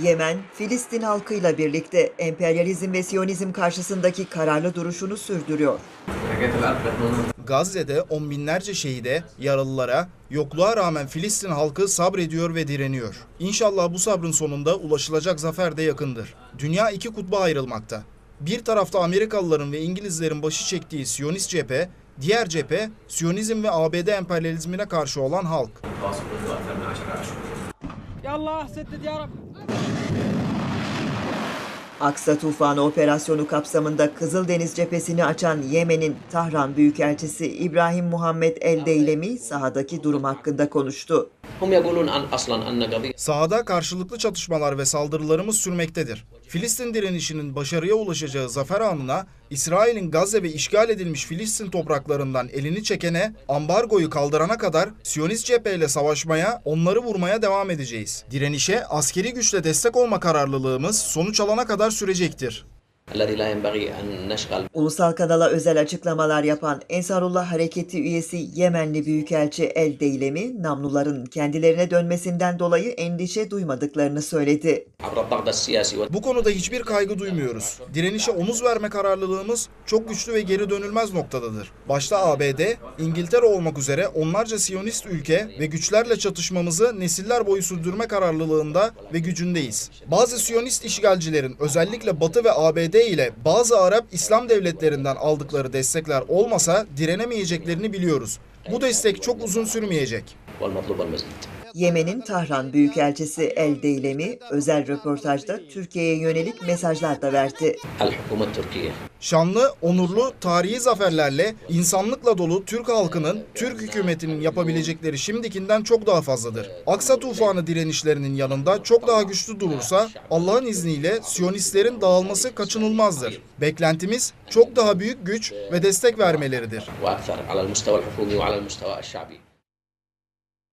Yemen, Filistin halkıyla birlikte emperyalizm ve siyonizm karşısındaki kararlı duruşunu sürdürüyor. Gazze'de on binlerce şehide, yaralılara, yokluğa rağmen Filistin halkı sabrediyor ve direniyor. İnşallah bu sabrın sonunda ulaşılacak zafer de yakındır. Dünya iki kutba ayrılmakta. Bir tarafta Amerikalıların ve İngilizlerin başı çektiği Siyonist cephe, diğer cephe Siyonizm ve ABD emperyalizmine karşı olan halk. Ya Allah, Aksa Tufanı operasyonu kapsamında Kızıldeniz cephesini açan Yemen'in Tahran Büyükelçisi İbrahim Muhammed El Deylemi sahadaki durum hakkında konuştu. Sahada karşılıklı çatışmalar ve saldırılarımız sürmektedir. Filistin direnişinin başarıya ulaşacağı zafer anına İsrail'in Gazze ve işgal edilmiş Filistin topraklarından elini çekene, ambargoyu kaldırana kadar Siyonist cepheyle savaşmaya, onları vurmaya devam edeceğiz. Direnişe askeri güçle destek olma kararlılığımız sonuç alana kadar sürecektir. Ulusal kanala özel açıklamalar yapan Ensarullah Hareketi üyesi Yemenli Büyükelçi El Deylemi, namluların kendilerine dönmesinden dolayı endişe duymadıklarını söyledi. Bu konuda hiçbir kaygı duymuyoruz. Direnişe omuz verme kararlılığımız çok güçlü ve geri dönülmez noktadadır. Başta ABD, İngiltere olmak üzere onlarca Siyonist ülke ve güçlerle çatışmamızı nesiller boyu sürdürme kararlılığında ve gücündeyiz. Bazı Siyonist işgalcilerin özellikle Batı ve ABD ile bazı Arap İslam devletlerinden aldıkları destekler olmasa direnemeyeceklerini biliyoruz. Bu destek çok uzun sürmeyecek. Yemen'in Tahran Büyükelçisi El Deylemi özel röportajda Türkiye'ye yönelik mesajlar da verdi. Şanlı, onurlu, tarihi zaferlerle, insanlıkla dolu Türk halkının, Türk hükümetinin yapabilecekleri şimdikinden çok daha fazladır. Aksa tufanı direnişlerinin yanında çok daha güçlü durursa Allah'ın izniyle Siyonistlerin dağılması kaçınılmazdır. Beklentimiz çok daha büyük güç ve destek vermeleridir.